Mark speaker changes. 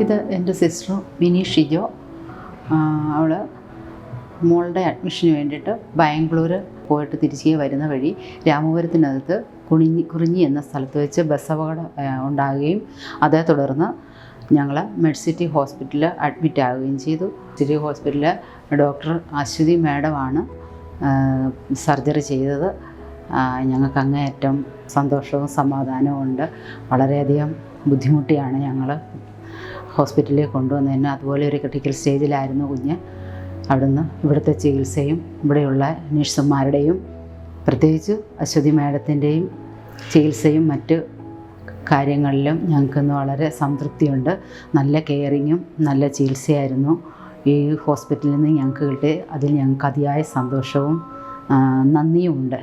Speaker 1: ഇത് എന്റെ sister mini Shijo. അവൾ മോളുടെ അഡ്മിഷന് വേണ്ടിയിട്ട് ബാംഗ്ലൂർ പോയിട്ട് തിരിച്ച് വരുന്ന വഴി രാമപുരത്തിനകത്ത് കുണിഞ്ഞി കുറിഞ്ഞി എന്ന സ്ഥലത്ത് വെച്ച് ബസ് അപകടം ഉണ്ടാകുകയും അതേ തുടർന്ന് ഞങ്ങൾ മെഡ്സിറ്റി ഹോസ്പിറ്റലിൽ അഡ്മിറ്റ് ആവുകയും ചെയ്തു. സിറ്റി ഹോസ്പിറ്റലിൽ ഡോക്ടർ അശ്വതി മാഡമാണ് സർജറി ചെയ്തത്. ഞങ്ങൾക്ക് അങ്ങേയറ്റം സന്തോഷവും സമാധാനവും ഉണ്ട്. വളരെയധികം ബുദ്ധിമുട്ടിയാണ് ഞങ്ങൾ ഹോസ്പിറ്റലിൽ കൊണ്ടുവന്നതിന് അതുപോലെ ഒരു ക്രിട്ടിക്കൽ സ്റ്റേജിലായിരുന്നു കുഞ്ഞ്. അവിടുന്ന് ഇവിടുത്തെ ചികിത്സയും ഇവിടെയുള്ള നഴ്സുമാരുടെയും പ്രത്യേകിച്ച് അശ്വതി മാഡത്തിന്റെയും ചികിത്സയും മറ്റ് കാര്യങ്ങളിലും ഞങ്ങൾക്കിന്ന് വളരെ സംതൃപ്തിയുണ്ട്. നല്ല കെയറിങ്ങും നല്ല ചികിത്സയായിരുന്നു. ഈ ഹോസ്പിറ്റലിൽ നിന്ന് ഞങ്ങൾക്ക് കിട്ടി അതിൽ ഞങ്ങൾക്ക് അതിയായ സന്തോഷവും നന്ദിയുമുണ്ട്.